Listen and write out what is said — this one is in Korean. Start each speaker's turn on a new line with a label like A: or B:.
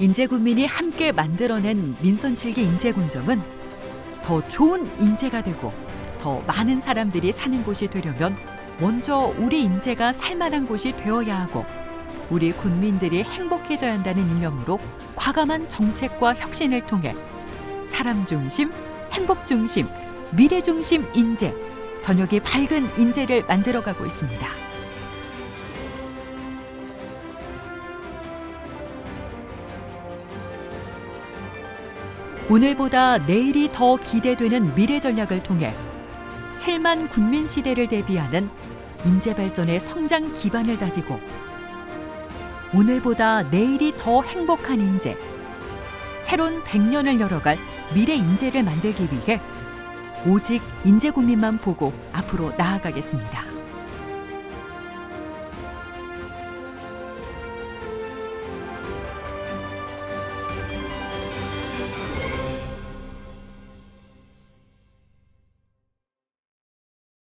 A: 인재군민이 함께 만들어낸 민선칠기 인재군정은 더 좋은 인재가 되고 더 많은 사람들이 사는 곳이 되려면 먼저 우리 인재가 살만한 곳이 되어야 하고 우리 군민들이 행복해져야 한다는 일념으로 과감한 정책과 혁신을 통해 사람 중심, 행복 중심, 미래 중심 인재, 저녁이 밝은 인재를 만들어가고 있습니다. 오늘보다 내일이 더 기대되는 미래 전략을 통해 7만 군민 시대를 대비하는 인재 발전의 성장 기반을 다지고 오늘보다 내일이 더 행복한 인재, 새로운 100년을 열어갈 미래 인재를 만들기 위해 오직 인재 국민만 보고 앞으로 나아가겠습니다.